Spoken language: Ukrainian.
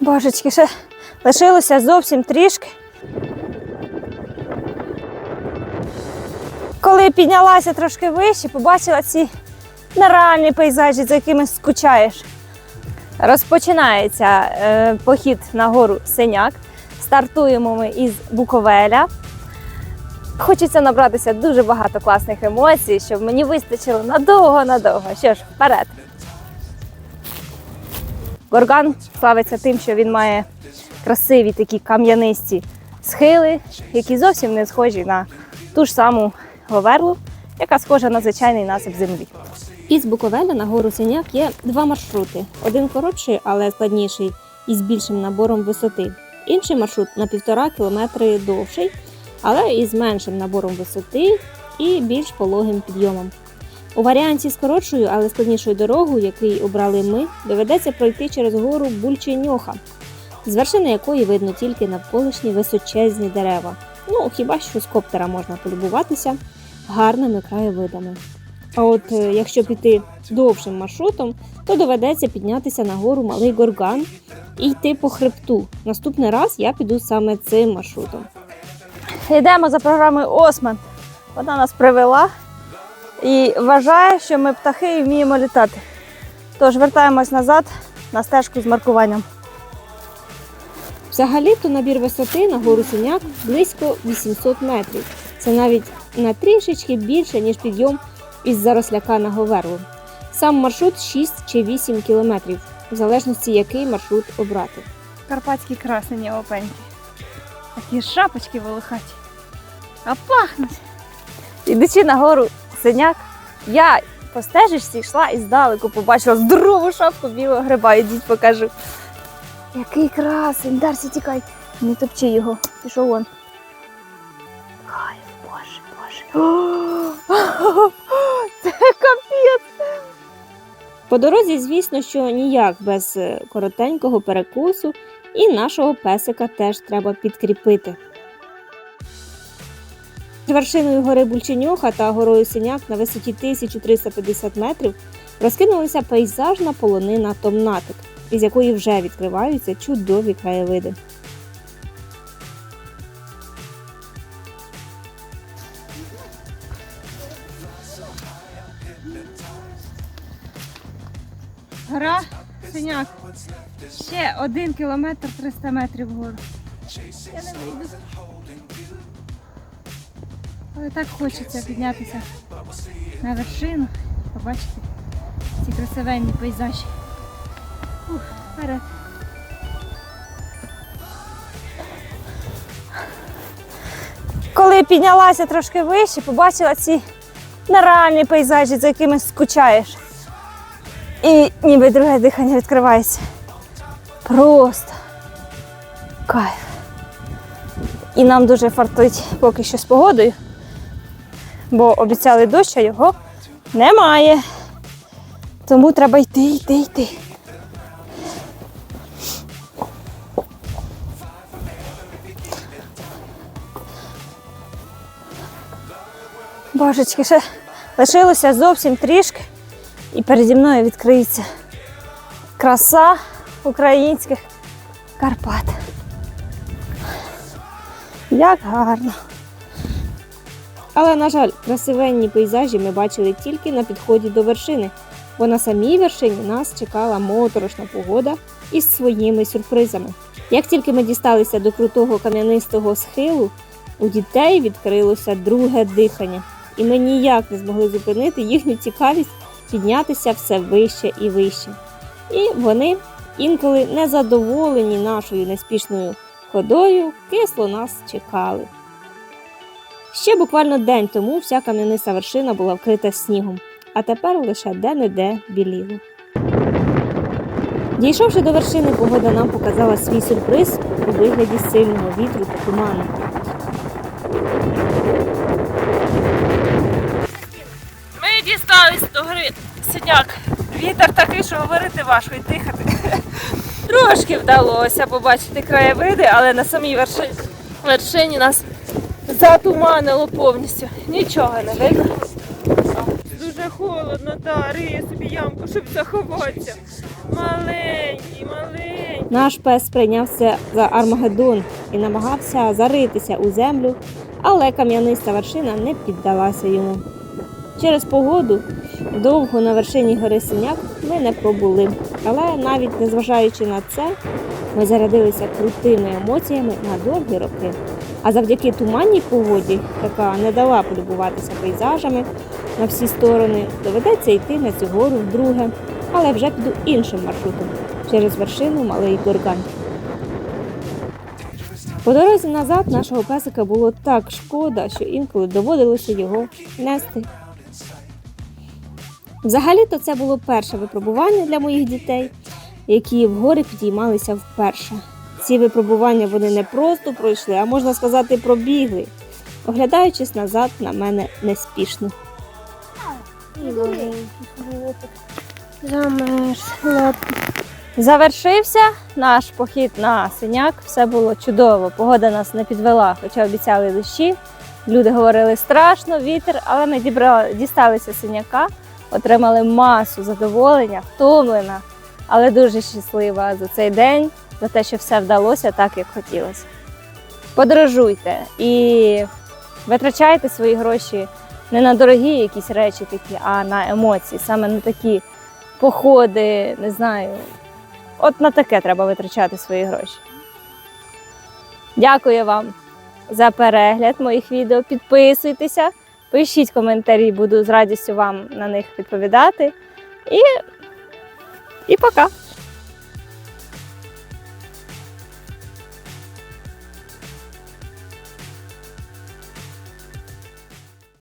Божечки, ще лишилося зовсім трішки. Коли піднялася трошки вище, побачила ці нереальні пейзажі, за якими скучаєш. Розпочинається е, похід на гору Синяк. Стартуємо ми із Буковеля. Хочеться набратися дуже багато класних емоцій, щоб мені вистачило надовго-надовго. Що ж, вперед! Горган славиться тим, що він має красиві такі кам'янисті схили, які зовсім не схожі на ту ж саму Говерлу, яка схожа на звичайний насип землі. Із Буковеля на гору Синяк є два маршрути: один коротший, але складніший і з більшим набором висоти. Інший маршрут на півтора кілометри довший, але із меншим набором висоти і більш пологим підйомом. У варіанті з коротшою, але складнішою дорогою, який обрали ми, доведеться пройти через гору Бульченьоха, з вершини якої видно тільки навколишні височезні дерева. Ну, хіба що з коптера можна полюбуватися гарними краєвидами. А от е, якщо піти довшим маршрутом, то доведеться піднятися на гору Малий Горган і йти по хребту. Наступний раз я піду саме цим маршрутом. Йдемо за програмою Осман. Вона нас привела і вважає, що ми птахи і вміємо літати. Тож вертаємось назад на стежку з маркуванням. Взагалі-то набір висоти на гору Синяк близько 800 метрів. Це навіть на трішечки більше, ніж підйом із заросляка на Говерлу. Сам маршрут 6 чи 8 кілометрів, в залежності який маршрут обрати. Карпатські красені опеньки. Такі шапочки волохаті. А пахнуть. Ідучи на гору Синяк, я по стежечці йшла і здалеку побачила здорову шапку білого гриба. Ідіть покажу. Який красень, Дарсі, тікай. Не топчи його. Пішов вон. Ай, боже, боже. Це капець. По дорозі, звісно, що ніяк без е, коротенького перекусу, і нашого песика теж треба підкріпити. Вершиною гори Бульченьоха та горою Синяк на висоті 1350 метрів розкинулася пейзажна полонина Томнатик, із якої вже відкриваються чудові краєвиди. Гора синяк. Ще один кілометр 300 метрів вгору. Я не вийду. Але так хочеться піднятися на вершину, побачити ці красивенні пейзажі. Ух, вперед. Коли піднялася трошки вище, побачила ці нереальні пейзажі, за якими скучаєш. І ніби друге дихання відкривається. Просто кайф. І нам дуже фартить поки що з погодою, бо обіцяли дощ, а його немає. Тому треба йти, йти, йти. Божечки, ще лишилося зовсім трішки, і переді мною відкриється краса українських Карпат. Як гарно. Але, на жаль, красивенні пейзажі ми бачили тільки на підході до вершини, бо на самій вершині нас чекала моторошна погода із своїми сюрпризами. Як тільки ми дісталися до крутого кам'янистого схилу, у дітей відкрилося друге дихання, і ми ніяк не змогли зупинити їхню цікавість піднятися все вище і вище. І вони, інколи незадоволені нашою неспішною ходою, кисло нас чекали. Ще буквально день тому вся кам'яниста вершина була вкрита снігом, а тепер лише де-не-де біліло. Дійшовши до вершини, погода нам показала свій сюрприз у вигляді сильного вітру та туману. Ми дістались до гори синяк. Вітер такий, що говорити важко і дихати. Трошки вдалося побачити краєвиди, але на самій вершині, вершині нас затуманило повністю. Нічого не видно. Дуже холодно, та риє собі ямку, щоб заховатися. Маленький, маленький. Наш пес прийнявся за Армагеддон і намагався заритися у землю, але кам'яниста вершина не піддалася йому. Через погоду довго на вершині гори Синяк ми не пробули, але навіть незважаючи на це, ми зарядилися крутими емоціями на довгі роки. А завдяки туманній погоді, яка не дала полюбуватися пейзажами на всі сторони, доведеться йти на цю гору вдруге, але вже піду іншим маршрутом через вершину Малий Горган. По дорозі назад нашого песика було так шкода, що інколи доводилося його нести. Взагалі-то це було перше випробування для моїх дітей, які в гори підіймалися вперше. Ці випробування вони не просто пройшли, а можна сказати, пробігли, оглядаючись назад на мене неспішно. Замерз. Завершився наш похід на синяк. Все було чудово. Погода нас не підвела, хоча обіцяли дощі. Люди говорили страшно, вітер, але ми дібрали, дісталися синяка, отримали масу задоволення, втомлена, але дуже щаслива за цей день, за те, що все вдалося так, як хотілося. Подорожуйте і витрачайте свої гроші не на дорогі якісь речі такі, а на емоції, саме на такі походи, не знаю, От на таке треба витрачати свої гроші. Дякую вам за перегляд моїх відео. Підписуйтеся, пишіть коментарі, буду з радістю вам на них відповідати. І, і пока!